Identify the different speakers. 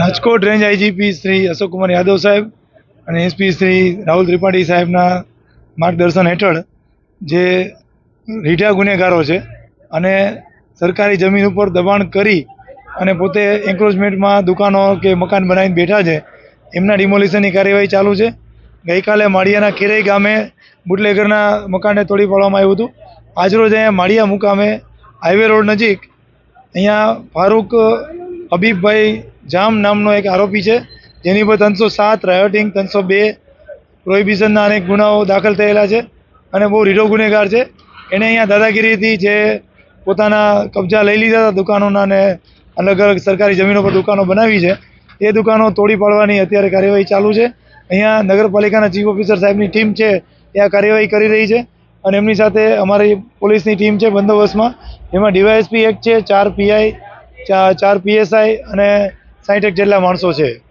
Speaker 1: Rajkot range IGP Shri Ashokkumar Yadav સાહેબ અને SP Shri Rahul Tripathi સાહેબના માર્ગદર્શન હેઠળ જે રીઢા ગુનેગારો છે અને સરકારી જમીન ઉપર દબાણ કરી અને પોતે એન્ક્રોચમેન્ટમાં દુકાનો કે મકાન બનાવીને બેઠા છે, એમના ડિમોલિશનની કાર્યવાહી ચાલુ છે. ગઈકાલે માળિયાના ખેરઈ ગામે બુટલેગરના મકાનને તોડી પાડવામાં આવ્યું હતું. આજરોજ અહીંયા માળિયા મુકામે હાઈવે રોડ નજીક અહીંયા ફારૂક હબીબભાઈ જામ નામનો એક આરોપી છે, જેની પર ત્રણસો સાત રાયોટિંગ ત્રણસો બે પ્રોહિબિશનના અનેક ગુનાઓ દાખલ થયેલા છે અને બહુ રીઢો ગુનેગાર છે. એણે અહીંયા દાદાગીરીથી જે પોતાના કબજા લઈ લીધા હતા દુકાનોના અને અલગ અલગ સરકારી જમીનો પર દુકાનો બનાવી છે, એ દુકાનો તોડી પાડવાની અત્યારે કાર્યવાહી ચાલુ છે. અહીંયા નગરપાલિકાના ચીફ ઓફિસર સાહેબની ટીમ છે, એ આ કાર્યવાહી કરી રહી છે અને એમની સાથે અમારી પોલીસની ટીમ છે બંદોબસ્તમાં. એમાં ડીવાયએસપી એક છે, ચાર પીઆઈ ચાર પીએસઆઈ અને સાઠ એક જેટલા માણસો છે.